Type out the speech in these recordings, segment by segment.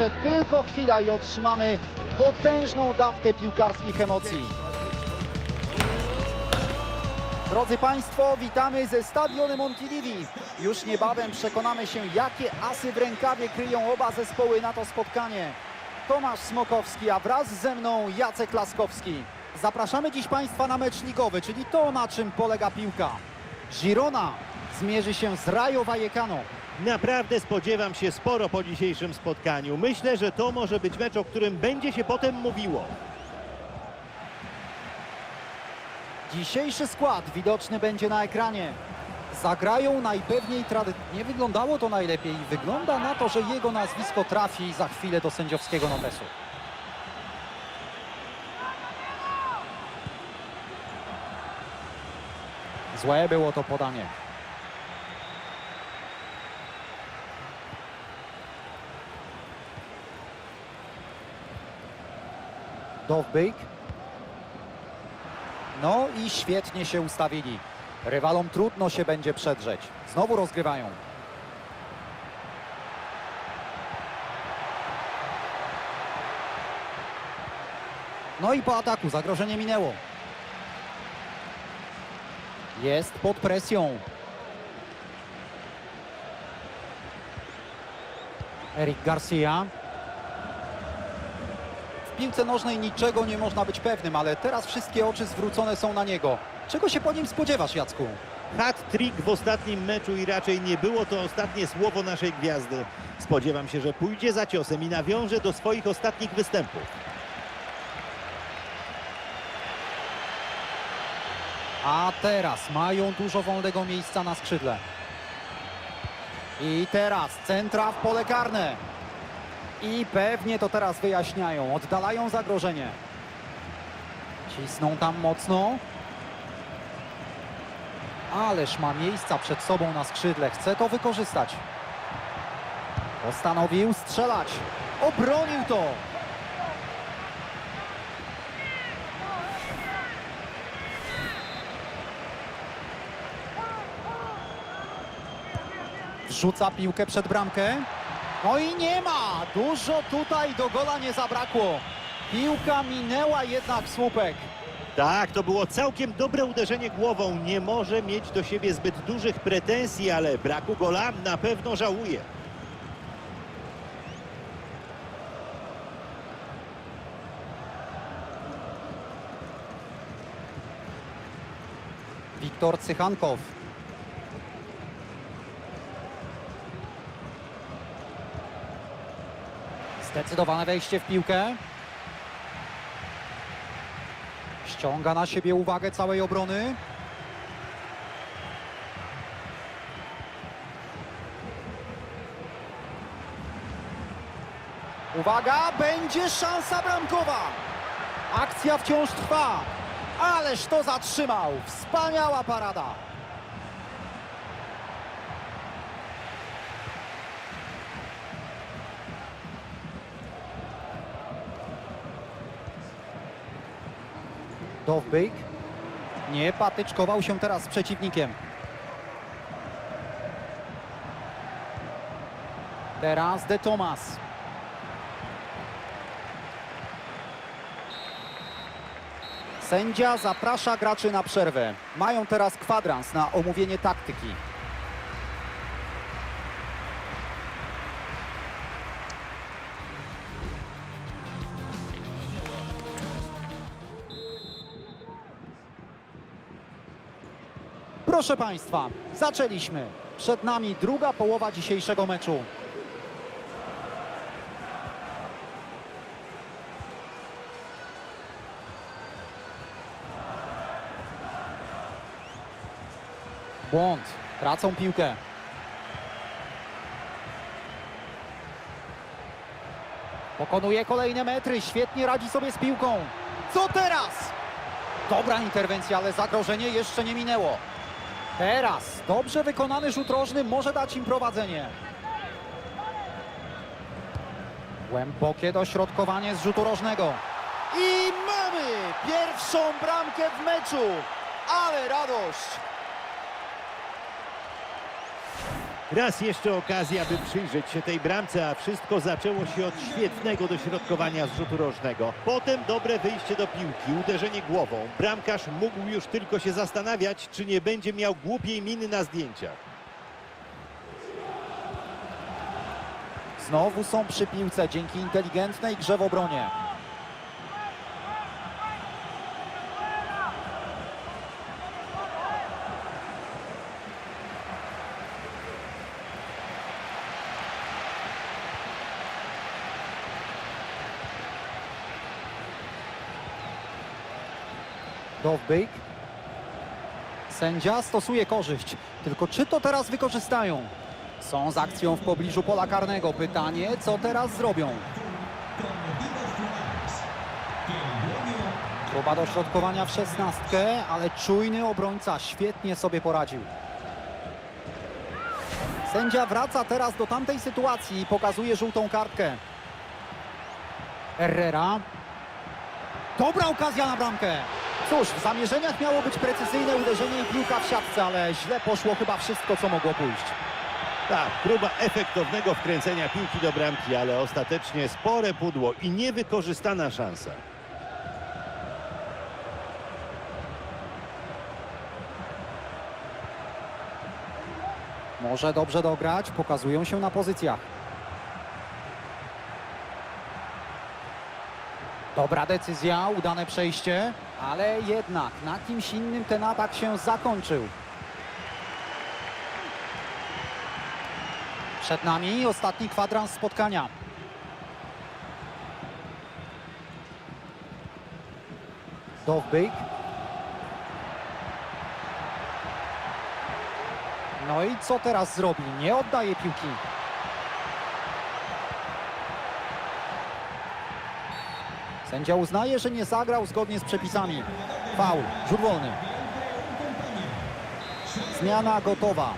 Jeszcze tylko chwila i otrzymamy potężną dawkę piłkarskich emocji. Drodzy Państwo, witamy ze stadionu Montilivi. Już niebawem przekonamy się, jakie asy w rękawie kryją oba zespoły na to spotkanie. Tomasz Smokowski, a wraz ze mną Jacek Laskowski. Zapraszamy dziś Państwa na mecz ligowy, czyli to, na czym polega piłka. Girona zmierzy się z Rayo Vallecano. Naprawdę spodziewam się sporo po dzisiejszym spotkaniu. Myślę, że to może być mecz, o którym będzie się potem mówiło. Dzisiejszy skład widoczny będzie na ekranie. Zagrają najpewniej. Nie wyglądało to najlepiej. Wygląda na to, że jego nazwisko trafi za chwilę do sędziowskiego notesu. Złe było to podanie. Dovbyk. No i świetnie się ustawili. Rywalom trudno się będzie przedrzeć. Znowu rozgrywają. No i po ataku zagrożenie minęło. Jest pod presją. Eric Garcia. W piłce nożnej niczego nie można być pewnym, ale teraz wszystkie oczy zwrócone są na niego. Czego się po nim spodziewasz, Jacku? Hat-trick w ostatnim meczu i raczej nie było to ostatnie słowo naszej gwiazdy. Spodziewam się, że pójdzie za ciosem i nawiąże do swoich ostatnich występów. A teraz mają dużo wolnego miejsca na skrzydle. I teraz centra w pole karne. I pewnie to teraz wyjaśniają. Oddalają zagrożenie. Cisną tam mocno. Ależ ma miejsca przed sobą na skrzydle. Chce to wykorzystać. Postanowił strzelać. Obronił to. Wrzuca piłkę przed bramkę. No i nie ma. Dużo tutaj do gola nie zabrakło. Piłka minęła jednak słupek. Tak, to było całkiem dobre uderzenie głową. Nie może mieć do siebie zbyt dużych pretensji, ale braku gola na pewno żałuje. Wiktor Cychankow. Zdecydowane wejście w piłkę. Ściąga na siebie uwagę całej obrony. Uwaga, będzie szansa bramkowa. Akcja wciąż trwa. Ależ to zatrzymał. Wspaniała parada. Dovbyk nie patyczkował się teraz z przeciwnikiem. Teraz De Tomas. Sędzia zaprasza graczy na przerwę. Mają teraz kwadrans na omówienie taktyki. Proszę Państwa, zaczęliśmy. Przed nami druga połowa dzisiejszego meczu. Błąd. Tracą piłkę. Pokonuje kolejne metry. Świetnie radzi sobie z piłką. Co teraz? Dobra interwencja, ale zagrożenie jeszcze nie minęło. Teraz dobrze wykonany rzut rożny może dać im prowadzenie. Głębokie dośrodkowanie z rzutu rożnego. I mamy pierwszą bramkę w meczu. Ale radość! Raz jeszcze okazja, by przyjrzeć się tej bramce, a wszystko zaczęło się od świetnego dośrodkowania z rzutu rożnego. Potem dobre wyjście do piłki, uderzenie głową. Bramkarz mógł już tylko się zastanawiać, czy nie będzie miał głupiej miny na zdjęciach. Znowu są przy piłce dzięki inteligentnej grze w obronie. Dovbyk. Sędzia stosuje korzyść. Tylko czy to teraz wykorzystają? Są z akcją w pobliżu pola karnego. Pytanie, co teraz zrobią? Próba dośrodkowania w szesnastkę, ale czujny obrońca świetnie sobie poradził. Sędzia wraca teraz do tamtej sytuacji i pokazuje żółtą kartkę. Herrera. Dobra okazja na bramkę. Cóż, w zamierzeniach miało być precyzyjne uderzenie i piłka w siatce, ale źle poszło chyba wszystko, co mogło pójść. Tak, próba efektownego wkręcenia piłki do bramki, ale ostatecznie spore pudło i niewykorzystana szansa. Może dobrze dograć, pokazują się na pozycjach. Dobra decyzja, udane przejście, ale jednak na kimś innym ten atak się zakończył. Przed nami ostatni kwadrans spotkania. Dovbyk. No i co teraz zrobi? Nie oddaje piłki. Sędzia uznaje, że nie zagrał zgodnie z przepisami. Faul, rzut wolny. Zmiana gotowa.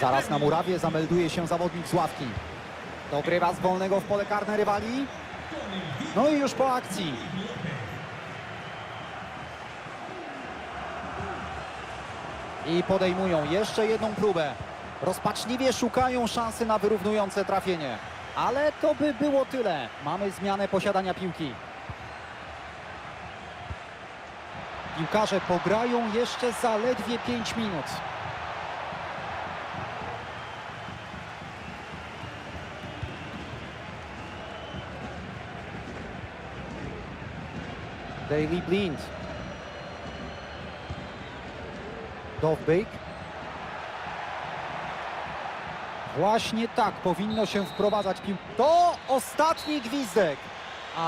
Zaraz na murawie zamelduje się zawodnik z ławki. Dogrywa z wolnego w pole karne rywali. No i już po akcji. I podejmują jeszcze jedną próbę. Rozpaczliwie szukają szansy na wyrównujące trafienie. Ale to by było tyle. Mamy zmianę posiadania piłki. Piłkarze pograją jeszcze zaledwie 5 minut. Daily Blind. Dovbyk. Właśnie tak powinno się wprowadzać piłkę. To ostatni gwizdek.